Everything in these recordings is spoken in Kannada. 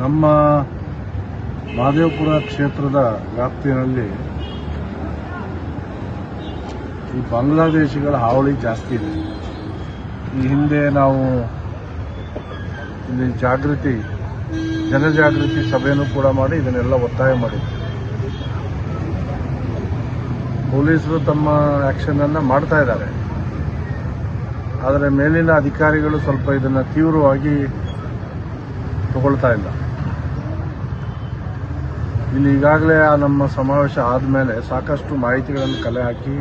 ನಮ್ಮ ಮಹದೇವಪುರ ಕ್ಷೇತ್ರದ ವ್ಯಾಪ್ತಿಯಲ್ಲಿ ಈ ಬಾಂಗ್ಲಾದೇಶಿಗಳ ಹಾವಳಿ ಜಾಸ್ತಿ ಇದೆ. ಈ ಹಿಂದೆ ನಾವು ಇಲ್ಲಿ ಜಾಗೃತಿ, ಜನಜಾಗೃತಿ ಸಭೆಯನ್ನು ಕೂಡ ಮಾಡಿ ಇದನ್ನೆಲ್ಲ ಒತ್ತಾಯ ಮಾಡಿದ್ವಿ. ಪೊಲೀಸರು ತಮ್ಮ ಆಕ್ಷನ್ ಅನ್ನ ಮಾಡ್ತಾ ಇದ್ದಾರೆ. ಆದರೆ ಮೇಲಿನ ಅಧಿಕಾರಿಗಳು ಸ್ವಲ್ಪ ಇದನ್ನ ತೀವ್ರವಾಗಿ ತಗೊಳ್ತಾ ಇಲ್ಲ. ಇಲ್ಲಿ ಈಗಾಗಲೇ ಆ ನಮ್ಮ ಸಮಾವೇಶ ಆದಮೇಲೆ ಸಾಕಷ್ಟು ಮಾಹಿತಿಗಳನ್ನು ಕಲೆ ಹಾಕಿ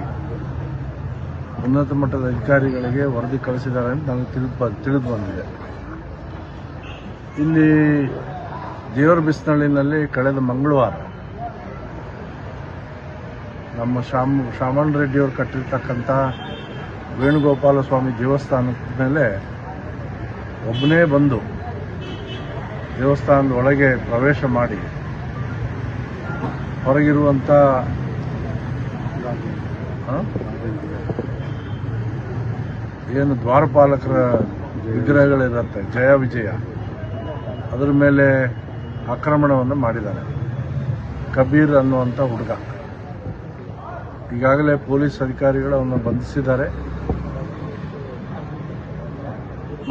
ಉನ್ನತ ಮಟ್ಟದ ಅಧಿಕಾರಿಗಳಿಗೆ ವರದಿ ಕಳಿಸಿದ್ದಾರೆ ಅಂತ ನನಗೆ ತಿಳಿದು ತಿಳಿದು ಬಂದಿದೆ. ಇಲ್ಲಿ ದೇವರ ಬಿಸ್ನಳ್ಳಿನಲ್ಲಿ ಕಳೆದ ಮಂಗಳವಾರ ನಮ್ಮ ಶ್ಯಾಮ್ ಶ್ಯಾಮಣ್ ರೆಡ್ಡಿಯವರು ಕಟ್ಟಿರ್ತಕ್ಕಂಥ ವೇಣುಗೋಪಾಲ ಸ್ವಾಮಿ ದೇವಸ್ಥಾನದ ಮೇಲೆ ಒಬ್ಬನೇ ಬಂದು ದೇವಸ್ಥಾನದ ಒಳಗೆ ಪ್ರವೇಶ ಮಾಡಿ ಹೊರಗಿರುವಂಥ? ಏನು ದ್ವಾರಪಾಲಕರ ವಿಗ್ರಹಗಳಿರುತ್ತೆ, ಜಯ ವಿಜಯ. ಅದರ ಮೇಲೆ ಆಕ್ರಮಣವನ್ನು ಮಾಡಿದ್ದಾರೆ. ಕಬೀರ್ ಅನ್ನುವಂಥ ಹುಡುಗ. ಈಗಾಗಲೇ ಪೊಲೀಸ್ ಅಧಿಕಾರಿಗಳು ಅವನ್ನ ಬಂಧಿಸಿದ್ದಾರೆ.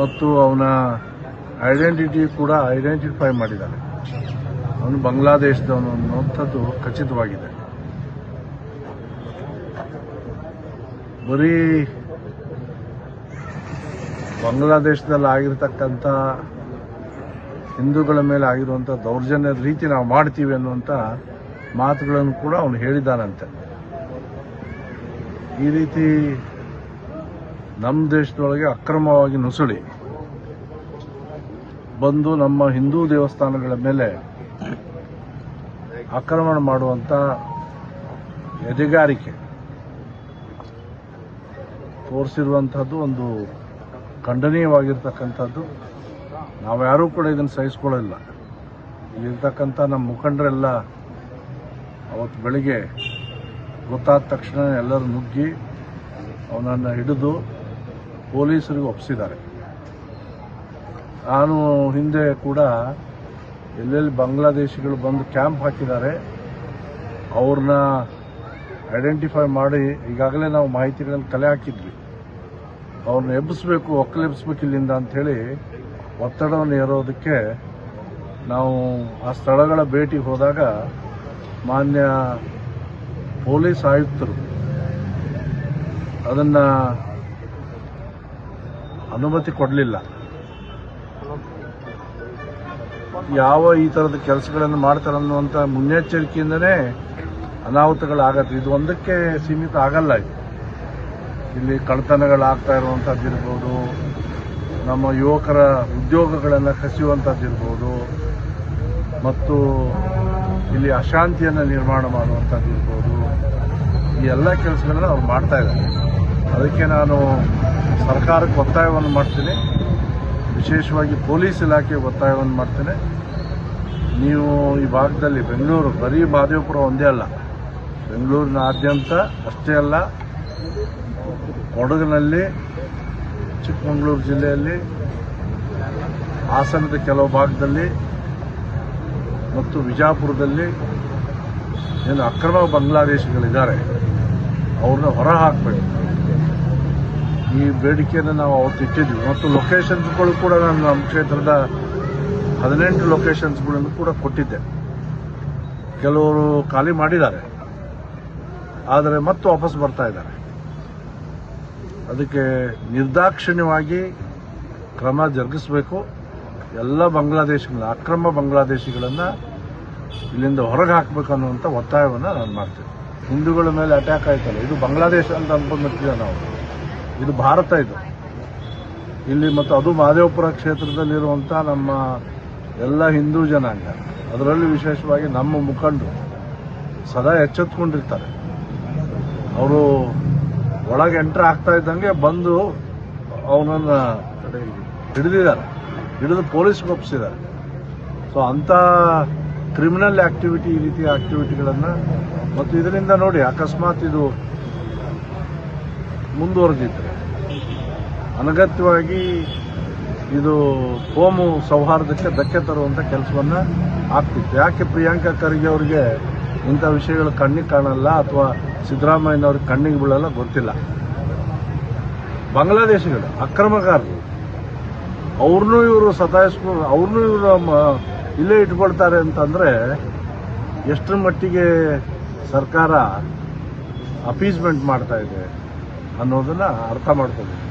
ಮತ್ತು ಅವನ ಐಡೆಂಟಿಟಿ ಕೂಡ ಐಡೆಂಟಿಫೈ ಮಾಡಿದ್ದಾರೆ. ಅವನು ಬಾಂಗ್ಲಾದೇಶದವನು ಅನ್ನುವಂಥದ್ದು ಖಚಿತವಾಗಿದೆ. ಬರೀ ಬಾಂಗ್ಲಾದೇಶದಲ್ಲಿ ಆಗಿರ್ತಕ್ಕಂಥ ಹಿಂದೂಗಳ ಮೇಲೆ ಆಗಿರುವಂಥ ದೌರ್ಜನ್ಯದ ರೀತಿ ನಾವು ಮಾಡ್ತೀವಿ ಅನ್ನುವಂಥ ಮಾತುಗಳನ್ನು ಕೂಡ ಅವನು ಹೇಳಿದ್ದಾನಂತೆ ಈ ರೀತಿ ನಮ್ಮ ದೇಶದೊಳಗೆ ಅಕ್ರಮವಾಗಿ ನುಸುಳಿ ಬಂದು ನಮ್ಮ ಹಿಂದೂ ದೇವಸ್ಥಾನಗಳ ಮೇಲೆ ಆಕ್ರಮಣ ಮಾಡುವಂಥ ಎದೆಗಾರಿಕೆ ತೋರಿಸಿರುವಂಥದ್ದು ಒಂದು ಖಂಡನೀಯವಾಗಿರ್ತಕ್ಕಂಥದ್ದು. ನಾವ್ಯಾರೂ ಕೂಡ ಇದನ್ನು ಸಹಿಸ್ಕೊಳ್ಳಿಲ್ಲ. ಇಲ್ಲಿರ್ತಕ್ಕಂಥ ನಮ್ಮ ಮುಖಂಡರೆಲ್ಲ ಅವತ್ತು ಬೆಳಿಗ್ಗೆ ಗೊತ್ತಾದ ತಕ್ಷಣ ಎಲ್ಲರೂ ನುಗ್ಗಿ ಅವನನ್ನು ಹಿಡಿದು ಪೊಲೀಸರಿಗೆ ಒಪ್ಪಿಸಿದ್ದಾರೆ ನಾನು ಹಿಂದೆ ಕೂಡ ಎಲ್ಲೆಲ್ಲಿ ಬಾಂಗ್ಲಾದೇಶಿಗಳು ಬಂದು ಕ್ಯಾಂಪ್ ಹಾಕಿದ್ದಾರೆ, ಅವ್ರನ್ನ ಐಡೆಂಟಿಫೈ ಮಾಡಿ ಈಗಾಗಲೇ ನಾವು ಮಾಹಿತಿಗಳನ್ನು ಕಲೆ ಹಾಕಿದ್ವಿ. ಅವ್ರನ್ನ ಎಬ್ಬಿಸ್ಬೇಕು ಒಕ್ಕಲೆಬ್ಬಿಸ್ಬೇಕು ಇಲ್ಲಿಂದ ಅಂಥೇಳಿ ಒತ್ತಡವನ್ನು ಏರೋದಕ್ಕೆ ನಾವು ಆ ಸ್ಥಳಗಳ ಭೇಟಿಗೆ ಹೋದಾಗ ಮಾನ್ಯ ಪೊಲೀಸ್ ಆಯುಕ್ತರು ಅದನ್ನು ಅನುಮತಿ ಕೊಡಲಿಲ್ಲ. ಯಾವ ಈ ಥರದ ಕೆಲಸಗಳನ್ನು ಮಾಡ್ತಾರೆ ಅನ್ನುವಂಥ ಮುನ್ನೆಚ್ಚರಿಕೆಯಿಂದನೇ ಅನಾಹುತಗಳಾಗತ್ತೆ. ಇದು ಒಂದಕ್ಕೆ ಸೀಮಿತ ಆಗಲ್ಲ ಇದು. ಇಲ್ಲಿ ಕಳ್ತನಗಳಾಗ್ತಾ ಇರುವಂಥದ್ದಿರ್ಬೋದು ನಮ್ಮ ಯುವಕರ ಉದ್ಯೋಗಗಳನ್ನು ಕಸಿಯುವಂಥದ್ದಿರ್ಬೋದು ಮತ್ತು ಇಲ್ಲಿ ಅಶಾಂತಿಯನ್ನು ನಿರ್ಮಾಣ ಮಾಡುವಂಥದ್ದಿರ್ಬೋದು ಈ ಎಲ್ಲ ಕೆಲಸಗಳನ್ನ ಅವ್ರು ಮಾಡ್ತಾ ಇದ್ದಾರೆ. ಅದಕ್ಕೆ ನಾನು ಸರ್ಕಾರಕ್ಕೆ ಒತ್ತಾಯವನ್ನು ಮಾಡ್ತೀನಿ. ವಿಶೇಷವಾಗಿ ಪೊಲೀಸ್ ಇಲಾಖೆ ಒತ್ತಾಯವನ್ನು ಮಾಡ್ತೇನೆ. ನೀವು ಈ ಭಾಗದಲ್ಲಿ ಬೆಂಗಳೂರು, ಬರೀ ಮಹದೇವಪುರ ಒಂದೇ ಅಲ್ಲ, ಬೆಂಗಳೂರಿನಾದ್ಯಂತ ಅಷ್ಟೇ ಅಲ್ಲ, ಕೊಡಗಿನಲ್ಲಿ, ಚಿಕ್ಕಮಗಳೂರು ಜಿಲ್ಲೆಯಲ್ಲಿ, ಹಾಸನದ ಕೆಲವು ಭಾಗದಲ್ಲಿ ಮತ್ತು ವಿಜಾಪುರದಲ್ಲಿ ಏನು ಅಕ್ರಮ ಬಾಂಗ್ಲಾದೇಶಿಗಳಿದ್ದಾರೆ, ಅವ್ರನ್ನ ಹೊರ ಹಾಕಬೇಕು. ಈ ಬೇಡಿಕೆಯನ್ನು ನಾವು ಅವತ್ತು ಇಟ್ಟಿದ್ವಿ ಮತ್ತು ಲೊಕೇಶನ್ಸ್ಗಳು ಕೂಡ ನಾನು ನಮ್ಮ ಕ್ಷೇತ್ರದ ಹದಿನೆಂಟು ಲೊಕೇಶನ್ಸ್ಗಳನ್ನು ಕೂಡ ಕೊಟ್ಟಿದ್ದೆ. ಕೆಲವರು ಖಾಲಿ ಮಾಡಿದ್ದಾರೆ. ಆದರೆ ಮತ್ತೆ ವಾಪಸ್ ಬರ್ತಾ ಇದ್ದಾರೆ. ಅದಕ್ಕೆ ನಿರ್ದಾಕ್ಷಿಣ್ಯವಾಗಿ ಕ್ರಮ ಜರುಗಿಸಬೇಕು. ಎಲ್ಲ ಬಾಂಗ್ಲಾದೇಶಗಳ, ಅಕ್ರಮ ಬಾಂಗ್ಲಾದೇಶಿಗಳನ್ನು ಇಲ್ಲಿಂದ ಹೊರಗೆ ಹಾಕಬೇಕು ಅನ್ನುವಂಥ ಒತ್ತಾಯವನ್ನು ನಾನು ಮಾಡ್ತೇನೆ. ಹಿಂದೂಗಳ ಮೇಲೆ ಅಟ್ಯಾಕ್ ಆಯ್ತಲ್ಲ. ಇದು ಬಾಂಗ್ಲಾದೇಶ ಅಂತ ಅನ್ಕೊಂಡ್ಬಿಡ್ತೀವಿ ನಾವು? ಇದು ಭಾರತ ಇದು. ಇಲ್ಲಿ ಮತ್ತು ಅದು ಮಹದೇವಪುರ ಕ್ಷೇತ್ರದಲ್ಲಿರುವಂಥ ನಮ್ಮ ಎಲ್ಲ ಹಿಂದೂ ಜನಾಂಗ. ಅದರಲ್ಲಿ ವಿಶೇಷವಾಗಿ ನಮ್ಮ ಮುಖಂಡರು ಸದಾ ಎಚ್ಚೆತ್ಕೊಂಡಿರ್ತಾರೆ. ಅವರು ಒಳಗೆ ಎಂಟ್ರ್ ಆಗ್ತಾ ಇದ್ದಂಗೆ ಬಂದು ಅವನನ್ನು ಹಿಡಿದಿದ್ದಾರೆ. ಹಿಡಿದು ಪೊಲೀಸ್ಗೆ ಒಪ್ಪಿಸಿದ್ದಾರೆ ಸೊ ಅಂಥ ಕ್ರಿಮಿನಲ್ ಆಕ್ಟಿವಿಟಿ ಈ ರೀತಿಯ ಆಕ್ಟಿವಿಟಿಗಳನ್ನು ಮತ್ತು ಇದರಿಂದ ನೋಡಿ ಅಕಸ್ಮಾತ್ ಇದು ಮುಂದುವರೆದಿದ್ರೆ. ಅನಗತ್ಯವಾಗಿ ಇದು ಕೋಮು ಸೌಹಾರ್ದಕ್ಕೆ ಧಕ್ಕೆ ತರುವಂಥ ಕೆಲಸವನ್ನು ಆಗ್ತಿತ್ತು. ಯಾಕೆ ಪ್ರಿಯಾಂಕಾ ಖರ್ಗೆ ಅವರಿಗೆ ಇಂಥ ವಿಷಯಗಳು ಕಣ್ಣಿಗೆ ಕಾಣಲ್ಲ ಅಥವಾ ಸಿದ್ದರಾಮಯ್ಯನವ್ರಿಗೆ ಕಣ್ಣಿಗೆ ಬೀಳಲ್ಲ ಗೊತ್ತಿಲ್ಲ. ಬಾಂಗ್ಲಾದೇಶಗಳು, ಅಕ್ರಮಗಾರರು ಅವ್ರನ್ನೂ ಇವರು ಸತಾಯಿಸ್ಕೊಂಡು ಅವ್ರನ್ನೂ ಇವರು ಇಲ್ಲೇ ಇಟ್ಕೊಳ್ತಾರೆ ಅಂತಂದರೆ ಎಷ್ಟರ ಮಟ್ಟಿಗೆ ಸರ್ಕಾರ ಅಪೀಸ್ಮೆಂಟ್ ಮಾಡ್ತಾ ಇದೆ. ಅನ್ನೋದನ್ನ ಅರ್ಥ ಮಾಡ್ಕೋಬೇಕು.